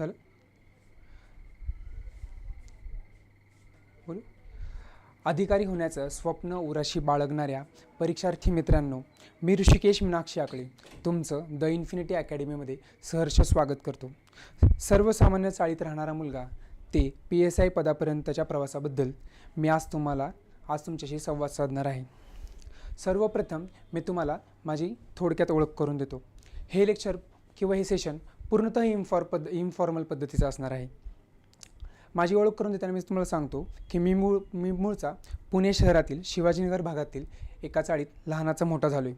झालं. बोलू? अधिकारी होण्याचं स्वप्न उराशी बाळगणाऱ्या परीक्षार्थी मित्रांनो मी ऋषिकेश मीनाक्षी आकळे. तुमचं द इन्फिनिटी अकॅडमीमध्ये सहर्ष स्वागत करतो. सर्वसामान्य चाळीत राहणारा मुलगा ते पी एस आय पदापर्यंतच्या प्रवासाबद्दल मी आज तुम्हाला आज तुमच्याशी संवाद साधणार आहे. सर्वप्रथम मी तुम्हाला माझी थोडक्यात ओळख करून देतो. हे लेक्चर किंवा हे सेशन पूर्णतः इन्फॉर पद्ध इन्फॉर्मल पद्धतीचं असणार आहे. माझी ओळख करून देताना मी तुम्हाला सांगतो की मी मूळ मी मूळचा पुणे शहरातील शिवाजीनगर भागातील एका चाळीत लहानाचा मोठा झालो आहे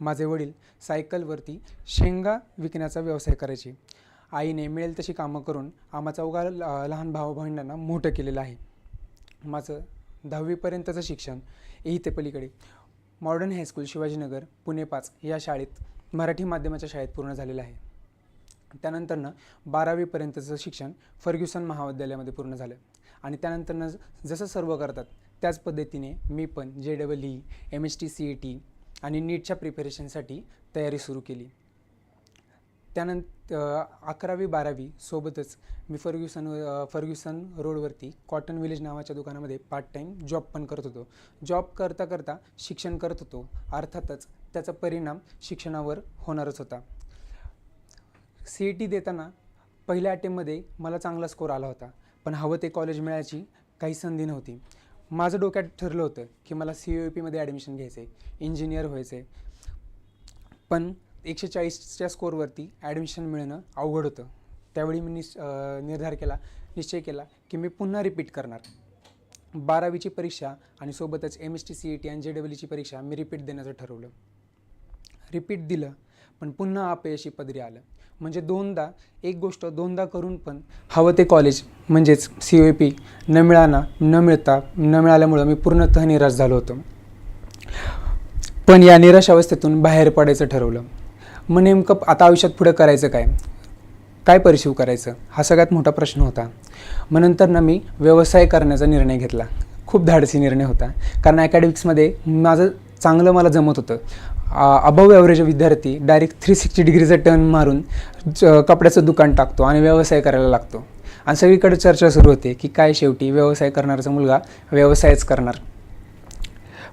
माझे वडील सायकलवरती शेंगा विकण्याचा व्यवसाय करायचे. आईने मिळेल तशी कामं करून आम्हाचा उगा ल- लहान भाऊ बहिणींना मोठं केलेलं आहे. माझं दहावीपर्यंतचं शिक्षण इथे पलीकडे. मॉडर्न हायस्कूल शिवाजीनगर पुणे पाच या शाळेत मराठी माध्यमाच्या शाळेत पूर्ण झालेलं आहे. त्यानंतरनं बारावीपर्यंतचं शिक्षण फर्ग्युसन महाविद्यालयामध्ये पूर्ण झालं. आणि त्यानंतरनं जसं सर्व करतात त्याच पद्धतीने मी पण J double E M H T C E T आणि नीटच्या प्रिपरेशनसाठी तयारी सुरू केली. त्यानंतर अकरावी बारावी सोबतच मी फर्ग्युसन फर्ग्युसन रोडवरती कॉटन विलेज नावाच्या दुकानामध्ये पार्ट टाईम जॉब पण करत होतो. जॉब करता करता शिक्षण करत होतो. अर्थातच त्याचा परिणाम शिक्षणावर होणारच होता. सी ई टी देताना पहिल्या अटेम्पमध्ये मला चांगला स्कोर आला होता. पण हवं ते कॉलेज मिळायची काही संधी नव्हती. माझं डोक्यात ठरलं होतं की मला सी यू पीमध्ये ॲडमिशन घ्यायचं आहे इंजिनियर व्हायचं आहे पण एकशे चाळीसच्या स्कोरवरती ॲडमिशन मिळणं अवघड होतं. त्यावेळी मी निस निर्धार केला निश्चय केला की मी पुन्हा रिपीट करणार. बारावीची परीक्षा आणि सोबतच M S T C E T आणि जे डब्ल्यूची परीक्षा मी रिपीट देण्याचं ठरवलं. रिपीट दिलं पण पुन्हा अपयशी पदरी आलं. म्हणजे दोनदा एक गोष्ट दोनदा करून पण हवं ते कॉलेज म्हणजेच सी ओ पी न मिळाना न मिळता न मिळाल्यामुळं मी पूर्णतः निराश झालो होतो. पण या निराश अवस्थेतून बाहेर पडायचं ठरवलं. मग नेमकं आता आयुष्यात पुढे करायचं काय? काय परिशिव करायचं? हा सगळ्यात मोठा प्रश्न होता. मग नंतर ना मी व्यवसाय करण्याचा निर्णय घेतला. खूप धाडसी निर्णय होता. कारण अकॅडमिक्समध्ये माझं चांगलं मला जमत होतं. अबव ॲव्हरेज विद्यार्थी डायरेक्ट थ्री सिक्स्टी डिग्रीचं टर्न मारून कपड्याचं दुकान टाकतो आणि व्यवसाय करायला लागतो. आणि सगळीकडे चर्चा सुरू होते की काय शेवटी व्यवसाय करणाराचा मुलगा व्यवसायच करणार.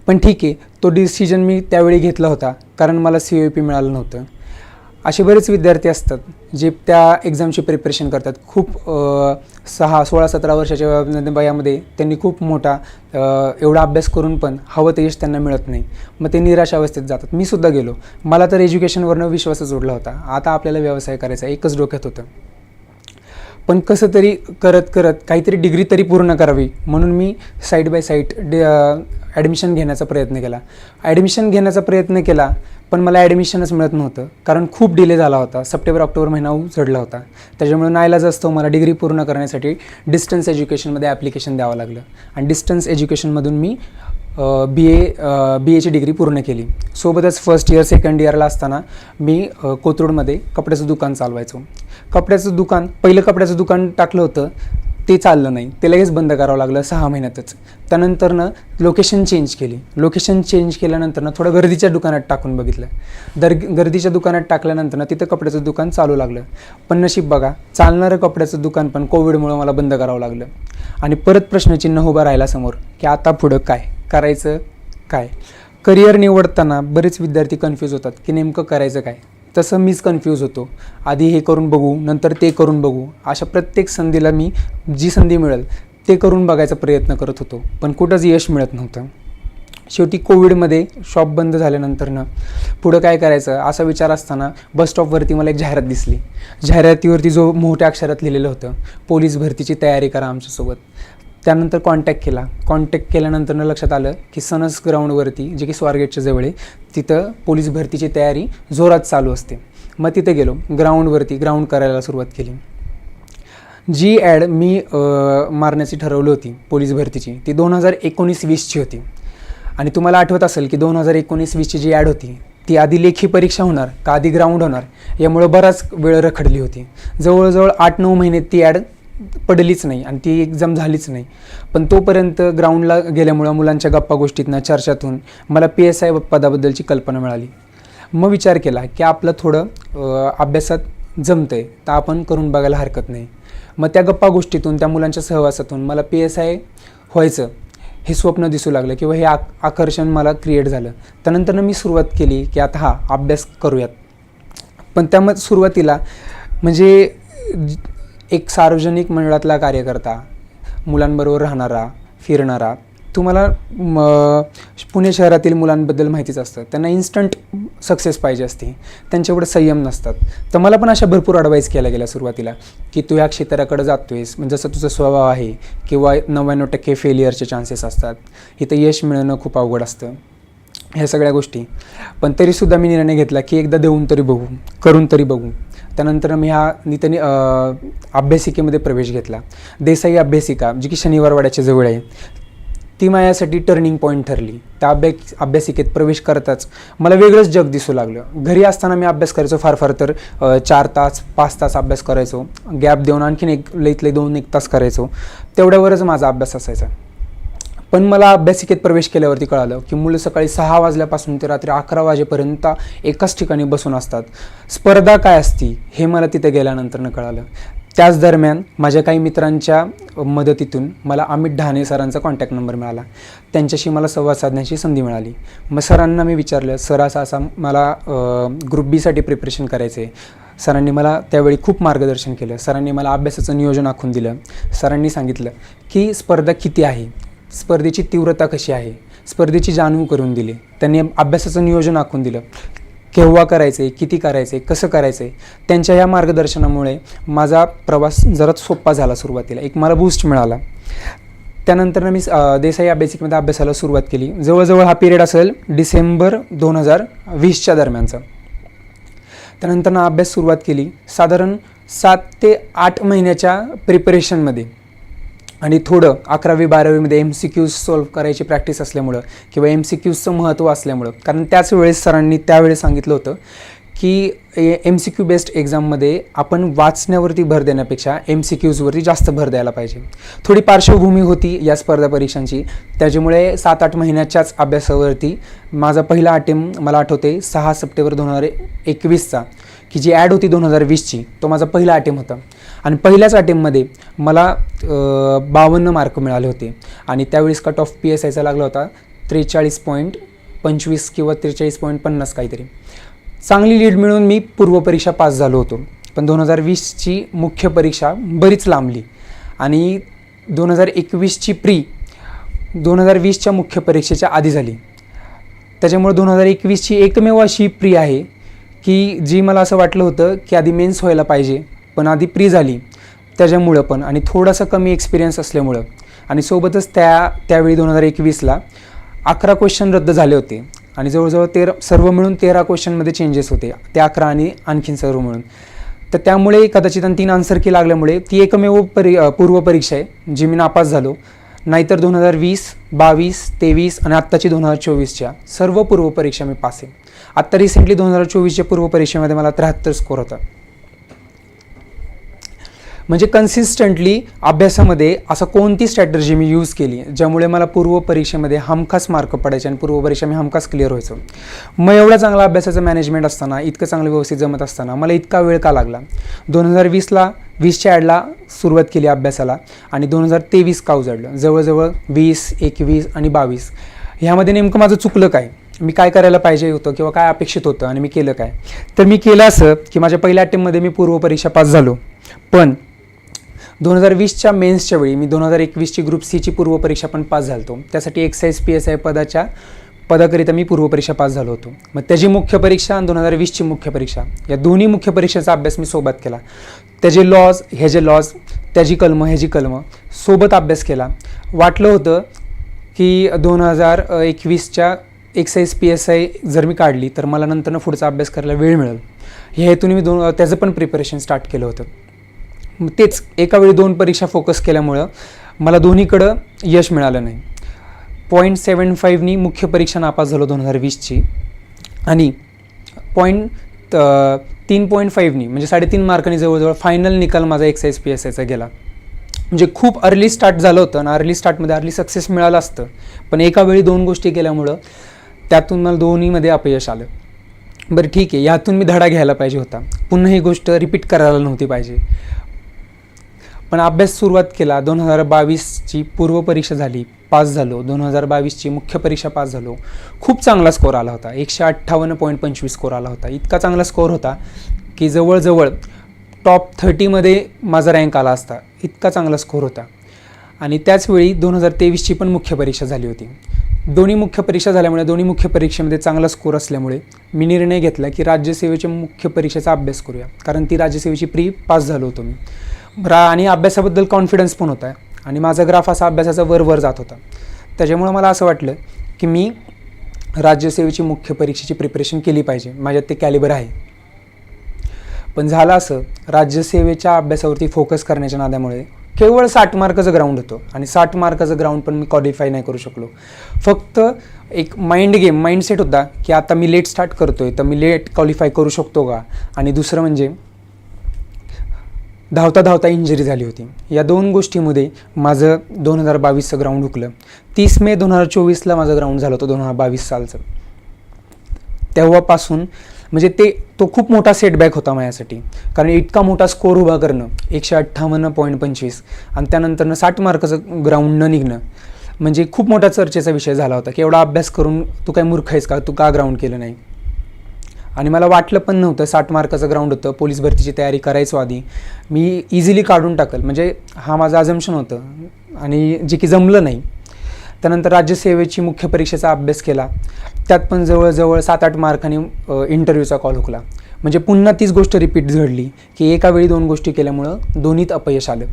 पण ठीक आहे तो डिसिजन मी त्यावेळी घेतला होता कारण मला सी ओ पी मिळालं नव्हतं. असे बरेच विद्यार्थी असतात जे त्या एक्झामची प्रिपरेशन करतात. खूप सहा सोळा सतरा वर्षाच्या वयामध्ये त्यांनी खूप मोठा एवढा अभ्यास करून पण हवं ते यश त्यांना मिळत नाही. मग ते निराश अवस्थेत जातात. मी सुद्धा गेलो. मला तर एज्युकेशनवरनं विश्वासच उडला होता. आता आपल्याला व्यवसाय करायचा एकच डोक्यात होतं. पण कसं तरी करत करत काहीतरी डिग्री तरी पूर्ण करावी. म्हणून मी side by side day admission घेण्याचा प्रयत्न केला. ॲडमिशन घेण्याचा प्रयत्न केला पण मला ॲडमिशनच मिळत नव्हतं. कारण खूप डिले झाला होता. सप्टेंबर ऑक्टोबर महिना उचडला होता. त्याच्यामुळे नाईलाज असतो मला डिग्री पूर्ण करण्यासाठी डिस्टन्स एज्युकेशनमध्ये ॲप्लिकेशन द्यावं लागलं. आणि डिस्टन्स एज्युकेशनमधून मी बी ए बी एची डिग्री पूर्ण केली. सोबतच फर्स्ट इयर सेकंड इयरला असताना मी कोथरूडमध्ये कपड्याचं दुकान चालवायचो. कपड्याचं दुकान पहिलं कपड्याचं दुकान टाकलं होतं ते चाललं नाही. ते लगेच बंद करावं लागलं सहा महिन्यातच. त्यानंतरनं लोकेशन चेंज केली. लोकेशन चेंज केल्यानंतरनं थोडं गर्दीच्या दुकानात टाकून बघितलं. दर गर्दीच्या दुकानात टाकल्यानंतरनं तिथं कपड्याचं दुकान चालू लागलं. पण नशीब बघा चालणारं कपड्याचं दुकान पण कोविडमुळं मला बंद करावं लागलं. आणि परत प्रश्नचिन्ह उभं राहिला समोर की आता पुढं काय? करायचं काय? करिअर निवडताना बरेच विद्यार्थी कन्फ्यूज होतात की नेमकं करायचं काय? तसं मीच कन्फ्यूज होतो. आधी हे करून बघू नंतर ते करून बघू. अशा प्रत्येक संधीला मी जी संधी मिळेल ते करून बघायचा प्रयत्न करत होतो. पण कुठंच यश मिळत नव्हतं. शेवटी कोविडमध्ये शॉप बंद झाल्यानंतरनं पुढं काय करायचं? असा विचार असताना बस स्टॉपवरती मला एक जाहिरात दिसली. जाहिरातीवरती जो मोठ्या अक्षरात लिहिलेलं होतं पोलीस भरतीची तयारी करा आमच्यासोबत. त्यानंतर कॉन्टॅक्ट केला. कॉन्टॅक्ट केल्यानंतरनं लक्षात आलं की सनस ग्राउंडवरती जे की स्वारगेटच्या जवळ आहे तिथं पोलीस भरतीची तयारी जोरात चालू असते. मग तिथे गेलो. ग्राउंडवरती ग्राउंड करायला सुरुवात केली. जी ॲड मी मारण्याची ठरवली होती पोलीस भरतीची ती दोन हजार एकोणीस वीसची होती. आणि तुम्हाला आठवत असेल की दोन हजार एकोणीस वीसची जी ॲड होती ती आधी लेखी परीक्षा होणार का आधी ग्राउंड होणार यामुळं बराच वेळ रखडली होती. जवळजवळ आठ नऊ महिने ती ॲड पडलीच नाही आणि ती एक्झाम झालीच नाही. पण तोपर्यंत ग्राउंडला गेल्यामुळं मुलांच्या गप्पा गोष्टीतनं चर्चातून मला पी एस आय पदाबद्दलची कल्पना मिळाली. मग विचार केला की आपलं थोडं अभ्यासात जमतं आहे तर आपण करून बघायला हरकत नाही. मग त्या गप्पा गोष्टीतून त्या मुलांच्या सहवासातून मला पी एस आय व्हायचं हे स्वप्न दिसू लागलं किंवा हे आक आकर्षण मला क्रिएट झालं. त्यानंतर मी सुरुवात केली की आता हा अभ्यास करूयात. पण त्यामध्ये सुरुवातीला म्हणजे एक सार्वजनिक मंडळातला कार्यकर्ता मुलांबरोबर राहणारा फिरणारा तुम्हाला म, पुणे शहरातील मुलांबद्दल माहितीच असतं. त्यांना इन्स्टंट सक्सेस पाहिजे असते. त्यांच्याकडे संयम नसतात. तर मला पण अशा भरपूर ॲडवाईस केल्या गेल्या सुरुवातीला की तू या क्षेत्राकडे जातोयस म्हणजे जसं तुझा स्वभाव आहे किंवा नव्याण्णव टक्के फेलियरचे चान्सेस असतात. इथं यश मिळणं खूप अवघड असतं. ह्या सगळ्या गोष्टी. पण तरीसुद्धा मी निर्णय घेतला की एकदा देऊन तरी बघू करून तरी बघू. त्यानंतर मी ह्या नितनी अभ्यासिकेमध्ये प्रवेश घेतला. देसाई अभ्यासिका जी की शनिवारवाड्याच्या जवळ आहे ती माझ्यासाठी टर्निंग पॉईंट ठरली. त्या अभ्यास अभ्यासिकेत प्रवेश करताच मला वेगळंच जग दिसू लागलं. घरी असताना मी अभ्यास करायचो फार फार तर चार तास पाच तास अभ्यास करायचो. गॅप देऊन आणखीन एक लईत लई दोन एक तास करायचो. तेवढ्यावरच माझा अभ्यास असायचा. पण मला अभ्यासिकेत प्रवेश केल्यावरती कळालं की मुलं सकाळी सहा वाजल्यापासून ते रात्री अकरा वाजेपर्यंत एकाच ठिकाणी बसून असतात. स्पर्धा काय असती हे मला तिथे गेल्यानंतरनं कळालं. त्याच दरम्यान माझ्या काही मित्रांच्या मदतीतून मला अमित ढाणे सरांचा कॉन्टॅक्ट नंबर मिळाला. त्यांच्याशी मला संवाद साधण्याची संधी मिळाली. मग सरांना मी विचारलं सर असा असा मला ग्रुप बीसाठी प्रिपरेशन करायचं आहे सरांनी मला त्यावेळी खूप मार्गदर्शन केलं. सरांनी मला अभ्यासाचं नियोजन आखून दिलं. सरांनी सांगितलं की स्पर्धा किती आहे? स्पर्धेची तीव्रता कशी आहे? स्पर्धेची जाणीव करून दिली. त्यांनी अभ्यासाचं नियोजन आखून दिलं. केव्हा करायचं आहे किती करायचं आहे कसं करायचं आहे त्यांच्या या मार्गदर्शनामुळे माझा प्रवास जरा सोपा झाला सुरुवातीला. एक मला बूस्ट मिळाला. त्यानंतर मी देसाई अभ्यासिकमध्ये अभ्यासाला सुरुवात केली. जवळजवळ हा पिरियड असेल डिसेंबर दोन हजार वीसच्या दरम्यानचा. त्यानंतर ना अभ्यास सुरुवात केली. साधारण सात ते आठ महिन्याच्या प्रिपरेशनमध्ये आणि थोडं अकरावी बारावीमध्ये एम सी क्यूज सॉल्व करायची प्रॅक्टिस असल्यामुळं किंवा एम सी क्यूजचं महत्त्व असल्यामुळं. कारण त्याच वेळेस सरांनी त्यावेळेस सांगितलं होतं की एम सी क्यू बेस्ड एक्झाममध्ये आपण वाचण्यावरती भर देण्यापेक्षा एम सी क्यूजवरती जास्त भर द्यायला पाहिजे. थोडी पार्श्वभूमी होती या स्पर्धा परीक्षांची. त्याच्यामुळे सात आठ महिन्याच्याच अभ्यासावरती माझा पहिला अटेम्प मला आठवते सहा सप्टेंबर दोन हजार एकवीसचा की जी ॲड होती दोन हजार वीसची तो माझा पहिला अटेम्प होता. आणि पहिल्याच अटेम्पमध्ये मला बावन्न मार्क मिळाले होते. आणि त्यावेळेस कट ऑफ पी एस आयचा लागला होता त्रेचाळीस पॉईंट पंचवीस किंवा त्रेचाळीस पॉईंट पन्नास काहीतरी. चांगली लीड मिळून मी पूर्वपरीक्षा पास झालो होतो. पण दोन हजार वीसची मुख्य परीक्षा बरीच लांबली. आणि दोन हजार एकवीसची प्री दोन हजार वीसच्या मुख्य परीक्षेच्या आधी झाली. त्याच्यामुळे दोन हजार एकवीसची एकमेव अशी प्री आहे की जी मला असं वाटलं होतं की आधी मेन्स व्हायला पाहिजे. पण आधी प्री झाली. त्याच्यामुळं पण. आणि थोडासा कमी एक्सपिरियन्स असल्यामुळं. आणि सोबतच त्या त्यावेळी दोन हजार एकवीसला अकरा क्वेश्चन रद्द झाले होते. आणि जवळजवळ तेरा सर्व मिळून तेरा क्वेश्चनमध्ये चेंजेस होते. ते अकरा आणि आणखीन सर्व मिळून. तर त्यामुळे कदाचित आणि तीन आन्सर की लागल्यामुळे ती एकमेव परी पूर्व परीक्षा आहे जी मी नापास झालो. नाहीतर दोन हजार वीस बावीस तेवीस आणि आत्ताची दोन हजार चोवीसच्या सर्व पूर्वपरीक्षा मी पास आहे. आत्ता रिसेंटली दोन हजार चोवीसच्या पूर्वपरीक्षेमध्ये मला त्र्याहत्तर स्कोर होता. म्हणजे कन्सिस्टंटली अभ्यासामध्ये असं कोणती स्ट्रॅटर्जी मी यूज केली? ज्यामुळे मला पूर्व परीक्षेमध्ये हमखास मार्क पडायचे आणि पूर्व परीक्षा मी हमखास क्लिअर व्हायचो. मग एवढा चांगला अभ्यासाचं मॅनेजमेंट असताना इतकं चांगलं व्यवस्थित जमत असताना मला इतका वेळ का लागला? दोन हजार वीसला वीसच्या ॲडला सुरुवात केली अभ्यासाला आणि दोन हजार तेवीस का उजाडलं? जवळजवळ वीस एकवीस आणि बावीस. ह्यामध्ये नेमकं माझं चुकलं काय? मी काय करायला पाहिजे होतं किंवा काय अपेक्षित होतं आणि मी केलं काय? तर मी केलं असं की माझ्या पहिल्या अटेम्पमध्ये मी पूर्व परीक्षा पास झालो. पण दोन हजार वीसच्या मेन्सच्या वेळी मी दोन हजार एकवीसची ग्रुप सीची पूर्वपरीक्षा पण पास झालतो. त्यासाठी एक्साईज पी एस आय पदाच्या पदाकरिता मी पूर्वपरीक्षा पास झालो होतो. मग त्याची मुख्य परीक्षा आणि दोन हजार वीसची मुख्य परीक्षा या दोन्ही मुख्य परीक्षेचा अभ्यास मी सोबत केला. त्याचे लॉज ह्याचे लॉज त्याची कलमं ह्याची कलमं सोबत अभ्यास केला. वाटलं होतं की दोन हजार एकवीसच्या एक्साईज पी एस आय जर मी काढली तर मला नंतरनं पुढचा अभ्यास करायला वेळ मिळेल. ह्या हेतून मी दोन त्याचं पण प्रिपरेशन स्टार्ट केलं होतं. तेच एका वेळी दोन परीक्षा फोकस केल्यामुळं मला दोन्हीकडं यश मिळालं नाही. पॉईंट सेवन फाईव्हनी मुख्य परीक्षा नापास झालो दोन हजार वीसची आणि पॉईंट तीन पॉईंट फाईव्हनी म्हणजे साडेतीन मार्कांनी जवळजवळ फायनल निकाल माझा एक्साईज पी एस आयचा गेला. म्हणजे खूप अर्ली स्टार्ट झालं होतं आणि अर्ली स्टार्टमध्ये अर्ली सक्सेस मिळालं असतं. पण एका वेळी दोन गोष्टी केल्यामुळं त्यातून मला दोन्हीमध्ये अपयश आलं. बरं ठीक आहे. यातून मी धडा घ्यायला पाहिजे होता. पुन्हा ही गोष्ट रिपीट करायला नव्हती पाहिजे. पण अभ्यास सुरुवात केला. दोन हजार बावीसची पूर्वपरीक्षा झाली पास झालो. दोन हजार बावीसची मुख्य परीक्षा पास झालो. खूप चांगला स्कोर आला होता. एकशे अठ्ठावन्न पॉईंट पंचवीस स्कोर आला होता. इतका चांगला स्कोर होता की जवळजवळ टॉप थर्टीमध्ये माझा रँक आला असता. इतका चांगला स्कोर होता. आणि त्याचवेळी दोन हजार तेवीसची पण मुख्य परीक्षा झाली होती. दोन्ही मुख्य परीक्षा झाल्यामुळे दोन्ही मुख्य परीक्षेमध्ये चांगला स्कोर असल्यामुळे मी निर्णय घेतला की राज्यसेवेच्या मुख्य परीक्षेचा अभ्यास करूया. कारण ती राज्यसेवेची प्री पास झालो होतो मी. रा आणि अभ्यासाबद्दल कॉन्फिडन्स पण होता आणि माझा ग्राफ असा अभ्यासाचा वर वर जात होता. त्याच्यामुळं मला असं वाटलं की मी राज्यसेवेची मुख्य परीक्षेची प्रिपरेशन केली पाहिजे. माझ्यात ते कॅलिबर आहे. पण झालं असं राज्यसेवेच्या अभ्यासावरती फोकस करण्याच्या नादामुळे केवळ साठ मार्काचं ग्राउंड होतं. आणि साठ मार्काचं ग्राउंड पण मी क्वालिफाय नाही करू शकलो. फक्त एक माइंड गेम माइंडसेट होता की आता मी लेट स्टार्ट करतो आहे तर मी लेट क्वालिफाय करू शकतो का? आणि दुसरं म्हणजे धावता धावता इंजरी झाली होती. या दोन गोष्टीमध्ये माझं दोन हजार बावीसचं ग्राउंड हुकलं. तीस मे दोन हजार चोवीसला माझं ग्राउंड झालं होतं दोन हजार बावीस सालचं. तेव्हापासून म्हणजे ते तो खूप मोठा सेटबॅक होता माझ्यासाठी. कारण इतका मोठा स्कोर उभा करणं एकशे अठ्ठावन्न पॉईंट पंचवीस आणि त्यानंतरनं साठ मार्काचं ग्राउंड न निघणं म्हणजे खूप मोठा चर्चेचा विषय झाला होता की एवढा अभ्यास करून तू काय मूर्ख आहेस का? तू का ग्राउंड केलं नाही? आणि मला वाटलं पण नव्हतं साठ मार्काचं ग्राउंड होतं पोलीस भरतीची तयारी करायचो आधी. मी इझिली काढून टाकल. म्हणजे हा माझं अजम्शन होतं. आणि जे की जमलं नाही. त्यानंतर राज्यसेवेची मुख्य परीक्षेचा अभ्यास केला. त्यात पण जवळजवळ सात आठ मार्काने इंटरव्ह्यूचा कॉल हुकला. म्हणजे पुन्हा तीच गोष्ट रिपीट घडली की एका वेळी दोन गोष्टी केल्यामुळं दोन्हीत अपयश आलं.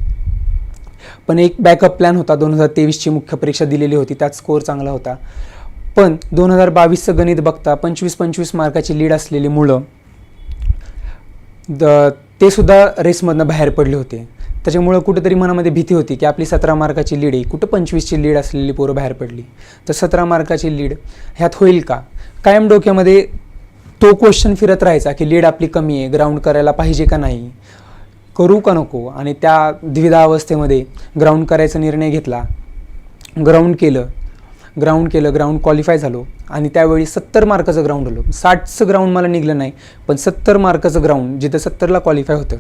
पण एक बॅकअप प्लॅन होता. दोन हजार तेवीसची मुख्य परीक्षा दिलेली होती. त्यात स्कोर चांगला होता. पण दोन हजार बावीसचं गणित बघता पंचवीस पंचवीस मार्काची लीड असलेली मुलं द ते सुद्धा रेसमधनं बाहेर पडले होते. त्याच्यामुळं कुठेतरी मनामध्ये भीती होती की आपली सतरा मार्काची लीड आहे. कुठं पंचवीसची लीड असलेली पोरं बाहेर पडली? तर सतरा मार्काची लीड ह्यात होईल का? कायम डोक्यामध्ये तो क्वेश्चन फिरत राहायचा की लीड आपली कमी आहे ग्राउंड करायला पाहिजे का नाही? करू का नको? आणि त्या द्विधा अवस्थेमध्ये ग्राउंड करायचा निर्णय घेतला. ग्राउंड केलं. ग्राउंड केलं ग्राउंड क्वालिफाय झालो. आणि त्यावेळी सत्तर मार्काचं ग्राउंड आलो. साठचं ग्राउंड मला निघलं नाही पण सत्तर मार्काचं ग्राउंड जिथं सत्तरला क्वालिफाय होतं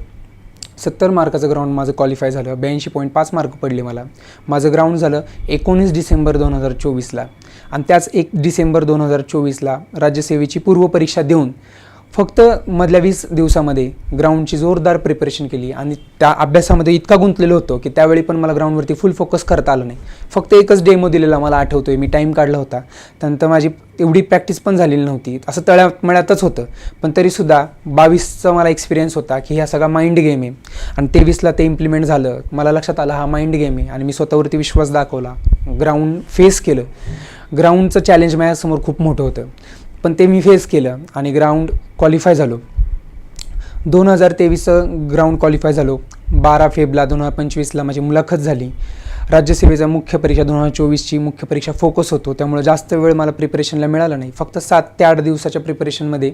सत्तर मार्काचं ग्राउंड माझं क्वालिफाय झालं. ब्याऐंशी पॉईंट पाच मार्क पडले मला. माझं ग्राउंड झालं एकोणीस डिसेंबर दोन हजार चोवीसला. आणि त्याच एक डिसेंबर दोन हजार चोवीसला राज्यसेवेची पूर्वपरीक्षा देऊन फक्त मधल्या वीस दिवसामध्ये ग्राउंडची जोरदार प्रिपरेशन केली आणि त्या अभ्यासामध्ये इतका गुंतलेलो होतो की त्यावेळी पण मला ग्राउंडवरती फुल फोकस करता आलं नाही. फक्त एकच डेमो दिलेला मला आठवतो आहे मी टाईम काढला होता. त्यानंतर माझी एवढी प्रॅक्टिस पण झालेली नव्हती. असं तळ्यामळ्यातच होतं. पण तरीसुद्धा बावीसचा मला एक्सपिरियन्स होता की हा सगळा माइंड गेम आहे. आणि तेवीसला ते इम्प्लिमेंट झालं. मला लक्षात आलं हा माइंड गेम आहे. आणि मी स्वतःवरती विश्वास दाखवला. ग्राउंड फेस केलं. ग्राउंडचं चॅलेंज माझ्यासमोर खूप मोठं होतं. पण ते मी फेस केलं आणि ग्राउंड क्वालिफाय झालो. दोन हजार तेवीसचं ग्राउंड क्वालिफाय झालो. बारा फेबला दोन हजार पंचवीसला माझी मुलाखत झाली. राज्यसेवेचा मुख्य परीक्षा दोन हजार चोवीसची मुख्य परीक्षा फोकस होतो. त्यामुळे जास्त वेळ मला प्रिपरेशनला मिळाला नाही. फक्त सात ते आठ दिवसाच्या प्रिपरेशनमध्ये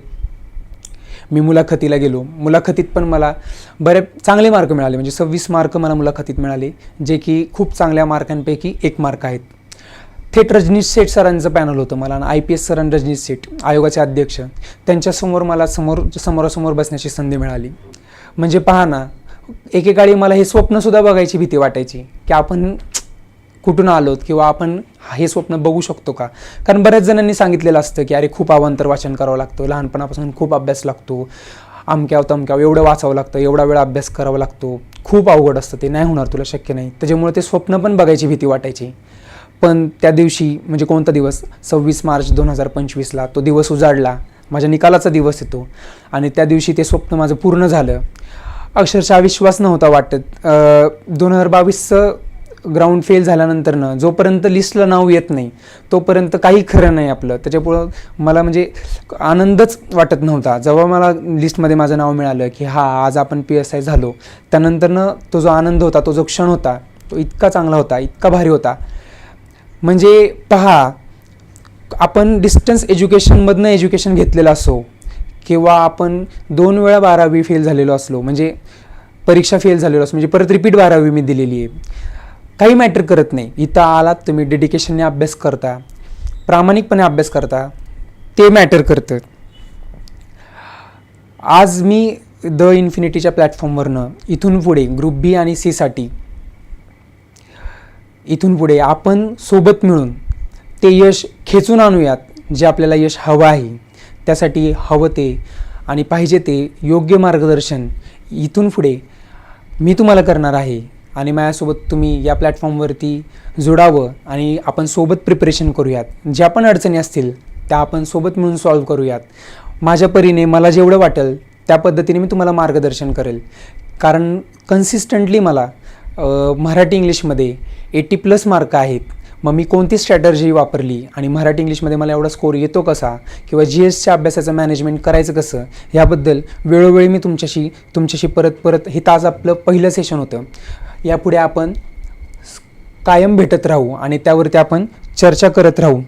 मी मुलाखतीला गेलो. मुलाखतीत पण मला बरे चांगले मार्क मिळाले. म्हणजे सव्वीस मार्क मला मुलाखतीत मिळाले जे की खूप चांगल्या मार्कांपैकी एक मार्क आहेत. थेट रजनीश सेठ सरांचं पॅनल होतं मला आणि आय पी एस सर आणि रजनीश सेठ आयोगाचे अध्यक्ष. त्यांच्यासमोर मला समोर समोरासमोर बसण्याची संधी मिळाली. म्हणजे पहा ना एकेकाळी मला हे स्वप्नसुद्धा बघायची भीती वाटायची की आपण कुठून आलोत किंवा आपण हे स्वप्न बघू शकतो का? कारण बऱ्याच जणांनी सांगितलेलं असतं की अरे खूप अवांतर वाचन करावं लागतं लहानपणापासून खूप अभ्यास लागतो अमक्याव तमक्याव एवढं वाचावं लागतं एवढा वेळ अभ्यास करावा लागतो खूप अवघड असतं ते नाही होणार तुला शक्य नाही. त्याच्यामुळे ते स्वप्न पण बघायची भीती वाटायची. पण त्या दिवशी म्हणजे कोणता दिवस? सव्वीस मार्च दोन हजार पंचवीसला. तो दिवस उजाडला. माझ्या निकालाचा दिवस येतो. आणि त्या दिवशी ते स्वप्न माझं पूर्ण झालं. अक्षरशः विश्वास नव्हता वाटत. दोन हजार बावीसचं ग्राउंड फेल झाल्यानंतरनं जोपर्यंत लिस्टला नाव येत नाही तोपर्यंत काही खरं नाही आपलं. त्याच्यामुळं मला म्हणजे आनंदच वाटत नव्हता. जेव्हा मला लिस्टमध्ये माझं नाव मिळालं की हा आज आपण पी एस आय झालो. त्यानंतरनं तो जो आनंद होता तो जो क्षण होता तो इतका चांगला होता इतका भारी होता. म्हणजे पहा आपण डिस्टन्स एज्युकेशनमधनं एज्युकेशन घेतलेलं असो किंवा आपण दोन वेळा बारावी फेल झालेलो असलो म्हणजे परीक्षा फेल झालेलो असो म्हणजे परत रिपीट बारावी मी दिलेली आहे. काही मॅटर करत नाही. इथं आलात तुम्ही डेडिकेशनने अभ्यास करता प्रामाणिकपणे अभ्यास करता ते मॅटर करतं. आज मी द इन्फिनिटीच्या प्लॅटफॉर्मवरनं इथून पुढे ग्रुप बी आणि सीसाठी इथून पुढे आपण सोबत मिळून ते यश खेचून आणूयात जे आपल्याला यश हवं आहे. त्यासाठी हवं ते आणि पाहिजे ते योग्य मार्गदर्शन इथून पुढे मी तुम्हाला करणार आहे. आणि माझ्यासोबत तुम्ही या प्लॅटफॉर्मवरती जोडावं आणि आपण सोबत प्रिपरेशन करूयात. ज्या पण अडचणी असतील त्या आपण सोबत मिळून सॉल्व्ह करूयात. माझ्या परीने मला जेवढं वाटेल त्या पद्धतीने मी तुम्हाला मार्गदर्शन करेल. कारण कन्सिस्टंटली मला मराठी इंग्लिशमध्ये एटी प्लस मार्क आहेत. मग मी कोणती स्ट्रॅटर्जी वापरली आणि मराठी इंग्लिशमध्ये मला एवढा स्कोर येतो कसा? किंवा जी एसच्या अभ्यासाचं मॅनेजमेंट करायचं कसं? ह्याबद्दल वेळोवेळी मी तुमच्याशी तुमच्याशी परत परत हे ताज आपलं पहिलं सेशन होतं. यापुढे आपण कायम भेटत राहू आणि त्यावरती आपण चर्चा करत राहू.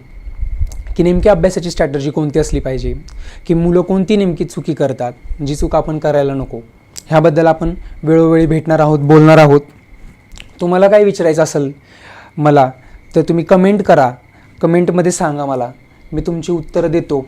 की नेमकी अभ्यासाची स्ट्रॅटर्जी कोणती असली पाहिजे? की मुलं कोणती नेमकी चुकी करतात? जी चूक आपण करायला नको? ह्याबद्दल आपण वेळोवेळी भेटणार आहोत बोलणार आहोत. तुम्हाला काय विचारायचं असेल मला तर तुम्ही कमेंट करा. कमेंटमध्ये सांगा मला. मी तुमची उत्तरं देतो.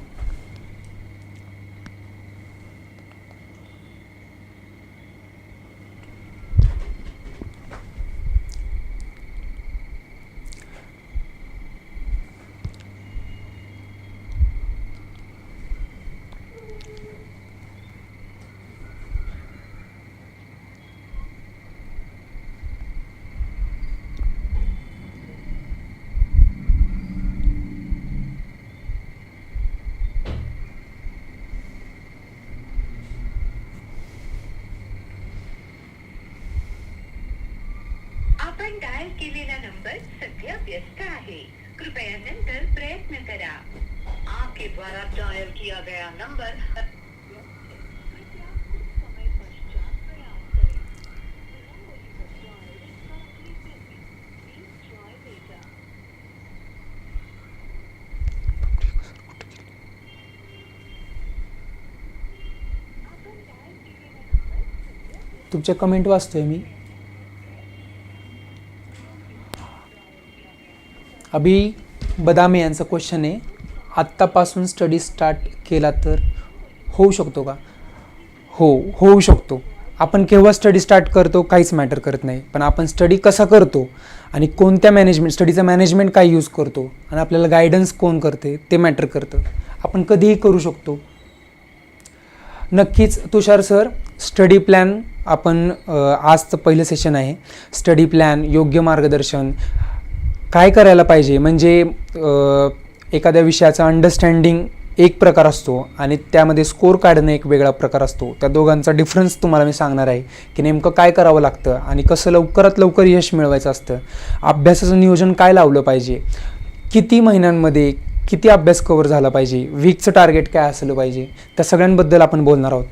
आपण डायल केलेला नंबर सध्या व्यस्त आहे. कृपया नंतर प्रयत्न करा. आपके द्वारा डायल किया गया नंबर तुमच्या कमेंट वाचतोय मी. अभि बदामे यांचा क्वेश्चन आहे. आत्तापासून स्टडी स्टार्ट केला तर होऊ शकतो का? हो होऊ शकतो. आपण केव्हा स्टडी स्टार्ट करतो काहीच मॅटर करत नाही. पण आपण स्टडी कसा करतो आणि कोणत्या मॅनेजमेंट स्टडीचं मॅनेजमेंट काय यूज करतो आणि आपल्याला गायडन्स कोण करते ते मॅटर करतं. आपण कधीही करू शकतो. नक्कीच तुषार सर स्टडी प्लॅन आपण आजचं पहिलं सेशन आहे. स्टडी प्लॅन योग्य मार्गदर्शन काय करायला पाहिजे? म्हणजे एखाद्या विषयाचा अंडरस्टँडिंग एक प्रकार असतो आणि त्यामध्ये स्कोर काढणं एक वेगळा प्रकार असतो. त्या दोघांचा डिफरन्स तुम्हाला मी सांगणार आहे की नेमकं काय करावं लागतं आणि कसं लवकरात लवकर यश मिळवायचं असतं. अभ्यासाचं नियोजन काय लावलं पाहिजे? किती महिन्यांमध्ये किती अभ्यास कवर झाला पाहिजे? वीकचं टार्गेट काय असलं पाहिजे? त्या सगळ्यांबद्दल आपण बोलणार आहोत.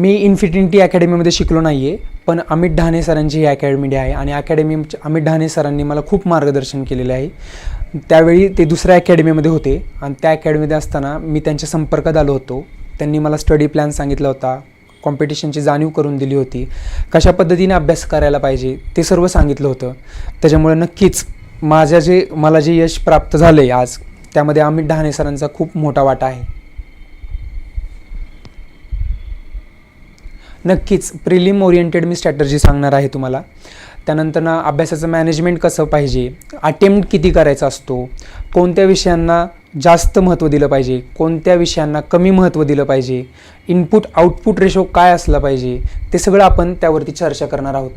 मी इन्फिनिटी अकॅडमीमध्ये शिकलो नाही आहे पण अमित ढाणे सरांची ही अकॅडमी आहे आणि अकॅडमी अमित ढाणे सरांनी मला खूप मार्गदर्शन केलेले आहे. त्यावेळी ते दुसऱ्या अकॅडमीमध्ये होते आणि त्या अकॅडमीमध्ये असताना मी त्यांच्या संपर्कात आलो होतो. त्यांनी मला स्टडी प्लॅन सांगितला होता कॉम्पिटिशनची जाणीव करून दिली होती. कशा पद्धतीने अभ्यास करायला पाहिजे ते सर्व सांगितलं होतं. त्याच्यामुळे नक्कीच माझ्या जे मला जे यश प्राप्त झालं आहे आज त्यामध्ये अमित ढाणे सरांचा खूप मोठा वाटा आहे. नक्कीच प्रिलिम ओरिएंटेड मी स्ट्रॅटर्जी सांगणार आहे तुम्हाला. त्यानंतर ना अभ्यासाचं मॅनेजमेंट कसं पाहिजे? अटेम्प्ट किती करायचा असतो? कोणत्या विषयांना जास्त महत्त्व दिलं पाहिजे? कोणत्या विषयांना कमी महत्त्व दिलं पाहिजे? इनपुट आउटपुट रेशो काय असला पाहिजे? ते सगळं आपण त्यावरती चर्चा करणार आहोत.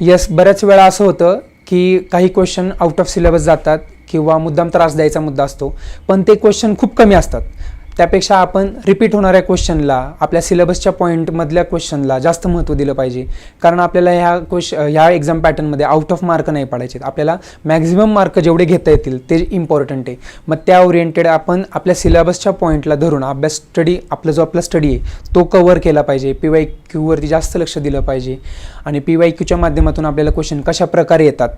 यस बऱ्याच वेळा असं होतं की काही क्वेश्चन आउट ऑफ सिलेबस जातात किंवा मुद्दाम त्रास द्यायचा मुद्दा असतो पण ते क्वेश्चन खूप कमी असतात. त्यापेक्षा आपण रिपीट होणाऱ्या क्वेश्चनला आपल्या सिलेबसच्या पॉईंटमधल्या क्वेश्चनला जास्त महत्त्व दिलं पाहिजे. कारण आपल्याला ह्या क्वेश ह्या एक्झाम पॅटर्नमध्ये आउट ऑफ मार्क नाही पाडायचे. आपल्याला मॅक्झिमम मार्क जेवढे घेता येतील ते इम्पॉर्टंट आहे. मग त्या ओरिएंटेड आपण आपल्या सिलेबसच्या पॉईंटला धरून अभ्यास स्टडी आपला जो आपला स्टडी आहे तो कवर केला पाहिजे. पी वाय क्यूवरती जास्त लक्ष दिलं पाहिजे. आणि पी वाय क्यूच्या माध्यमातून आपल्याला क्वेश्चन कशा प्रकारे येतात.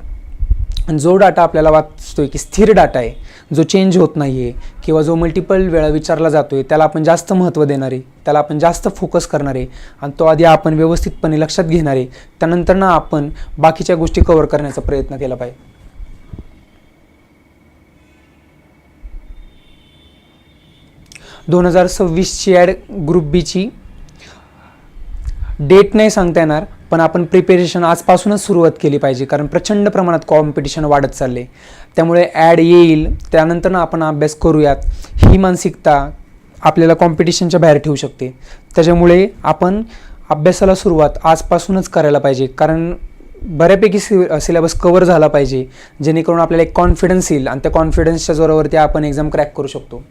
आणि जो डाटा आपल्याला वाचतोय की स्थिर डाटा आहे जो चेंज होत नाही आहे किंवा जो मल्टिपल वेळा विचारला जातो आहे त्याला आपण जास्त महत्त्व देणार आहे त्याला आपण जास्त फोकस करणार आहे आणि तो आधी आपण व्यवस्थितपणे लक्षात घेणार आहे त्यानंतर ना आपण बाकीच्या गोष्टी कवर करण्याचा प्रयत्न केला पाहिजे. दोन हजार सव्वीसची ॲड ग्रुप बीची डेट नाही सांगता येणार पण आपण प्रिपेरेशन आजपासूनच सुरुवात केली पाहिजे कारण प्रचंड प्रमाणात कॉम्पिटिशन वाढत चालले. त्यामुळे ॲड येईल त्यानंतर ना आपण अभ्यास करूयात. ही मानसिकता आपल्याला कॉम्पिटिशनच्या बाहेर ठेवू शकते. त्याच्यामुळे आपण अभ्यासाला सुरुवात आजपासूनच करायला पाहिजे कारण बऱ्यापैकी सि सिलेबस कवर झाला पाहिजे जेणेकरून आपल्याला एक कॉन्फिडन्स येईल आणि त्या कॉन्फिडन्सच्या जोरावरती आपण एक्झाम क्रॅक करू शकतो.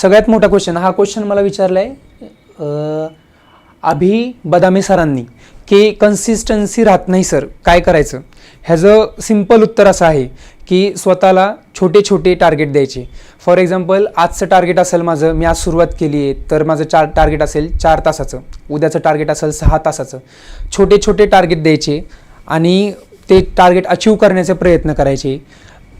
सगळ्यात मोठा क्वेश्चन हा क्वेश्चन मला विचारला आहे अभि बदामी सरांनी की कन्सिस्टन्सी राहत नाही सर काय करायचं? ह्याचं सिंपल उत्तर असं आहे की स्वतःला छोटे छोटे टार्गेट द्यायचे. फॉर एक्झाम्पल आजचं टार्गेट असेल माझं मी आज सुरुवात केली आहे तर माझं चार टार्गेट असेल चार तासाचं. उद्याचं टार्गेट असेल सहा तासाचं. छोटे छोटे टार्गेट द्यायचे आणि ते टार्गेट अचीव करण्याचे प्रयत्न करायचे.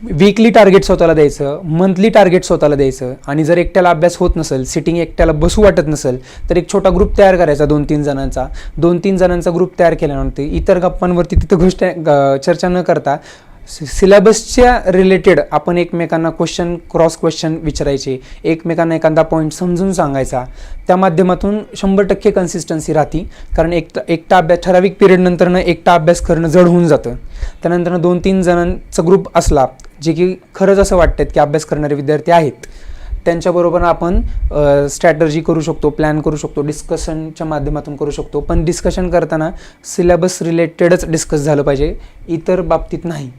वीकली टार्गेट स्वतःला द्यायचं मंथली टार्गेट स्वतःला द्यायचं. आणि जर एकट्याला अभ्यास होत नसेल सिटिंग एकट्याला बसू वाटत नसेल तर एक छोटा ग्रुप तयार करायचा दोन तीन जणांचा. दोन तीन जणांचा ग्रुप तयार केल्यानंतर इतर गप्पांवरती तिथं गोष्ट चर्चा न करता सिलेबसच्या रिलेटेड आपण एकमेकांना क्वेश्चन क्रॉस क्वेश्चन विचारायचे. एकमेकांना एखादा पॉईंट समजून सांगायचा. त्या माध्यमातून शंभर टक्के कन्सिस्टन्सी राहते. कारण एक एकटा अभ्यास ठराविक पिरियडनंतरनं एकटा अभ्यास करणं जड होऊन जातं. त्यानंतरनं दोन तीन जणांचा ग्रुप असला जे की खरंच असं वाटतात की अभ्यास करणारे विद्यार्थी आहेत. त्यांच्याबरोबर आपण स्ट्रॅटर्जी करू शकतो प्लॅन करू शकतो डिस्कशनच्या माध्यमातून करू शकतो. पण डिस्कशन करताना सिलेबस रिलेटेडच डिस्कस झालं पाहिजे. इतर बाबतीत नाही.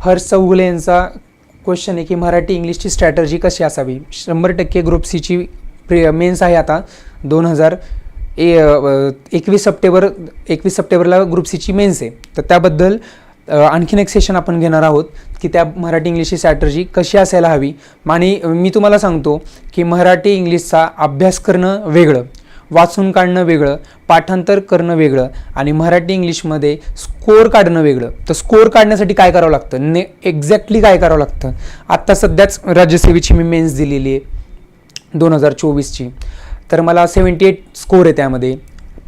हर्ष चौगुले यांचा क्वेश्चन आहे की मराठी इंग्लिशची स्ट्रॅटर्जी कशी असावी? शंभर टक्के ग्रुप सीची प्रि मेन्स आहे आता. दोन हजार ए एकवीस सप्टेंबर एकवीस सप्टेंबरला ग्रुप सीची मेन्स आहे. तर त्याबद्दल आणखीन एक सेशन आपण घेणार आहोत की त्या मराठी इंग्लिशची स्ट्रॅटर्जी कशी असायला हवी. आणि मी तुम्हाला सांगतो की मराठी इंग्लिशचा अभ्यास करणं वेगळं वाचून काढणं वेगळं पाठांतर करणं वेगळं आणि मराठी इंग्लिशमध्ये स्कोअर काढणं वेगळं. तर स्कोअर काढण्यासाठी काय करावं लागतं? ने एक्झॅक्टली काय करावं लागतं? आत्ता सध्याच राज्यसेवेची मी मेन्स दिलेली आहे दोन हजार चोवीसची. तर मला सेवन्टी एट स्कोर आहे त्यामध्ये.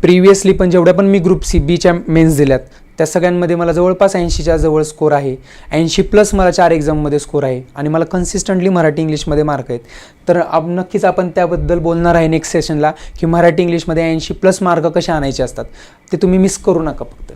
प्रिव्हियसली पण जेवढ्या पण मी ग्रुप सी बीच्या मेन्स दिल्यात त्या सगळ्यांमध्ये मला जवळपास ऐंशीच्या जवळ स्कोर आहे. ऐंशी प्लस मला चार एक्झाममध्ये स्कोर आहे. आणि मला कन्सिस्टंटली मराठी इंग्लिशमध्ये मार्क आहेत. तर आप नक्कीच आपण त्याबद्दल बोलणार आहे नेक्स्ट सेशनला की मराठी इंग्लिशमध्ये ऐंशी प्लस मार्क कसे आणायचे असतात. ते तुम्ही मिस करू नका फक्त.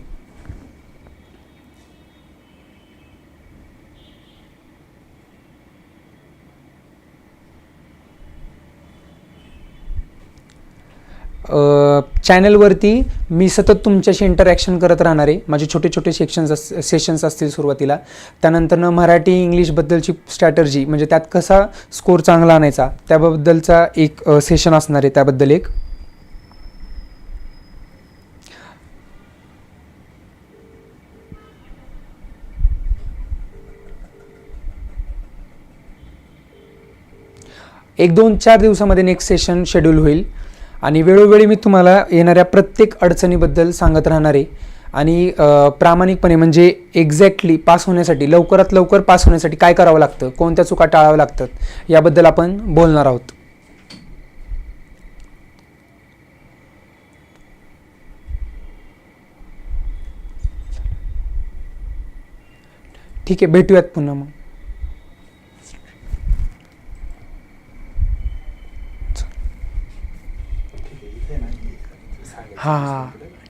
चॅनलवरती मी सतत तुमच्याशी इंटरॅक्शन करत राहणार आहे. माझे छोटे छोटे सेक्शन्स अस सेशन्स असतील सुरुवातीला. त्यानंतरनं मराठी इंग्लिशबद्दलची स्ट्रॅटर्जी म्हणजे त्यात कसा स्कोर चांगला आणायचा त्याबद्दलचा एक सेशन असणार आहे त्याबद्दल एक. एक दोन चार दिवसामध्ये नेक्स्ट सेशन शेड्यूल होईल. आणि वेळोवेळी मी तुम्हाला येणाऱ्या प्रत्येक अडचणीबद्दल सांगत राहणार आहे. आणि प्रामाणिकपणे म्हणजे एक्झॅक्टली पास होण्यासाठी लवकरात लवकर पास होण्यासाठी काय करावं लागतं? कोणत्या चुका टाळाव्या लागतात? याबद्दल आपण बोलणार आहोत. ठीक आहे भेटूयात पुन्हा मग. हां हां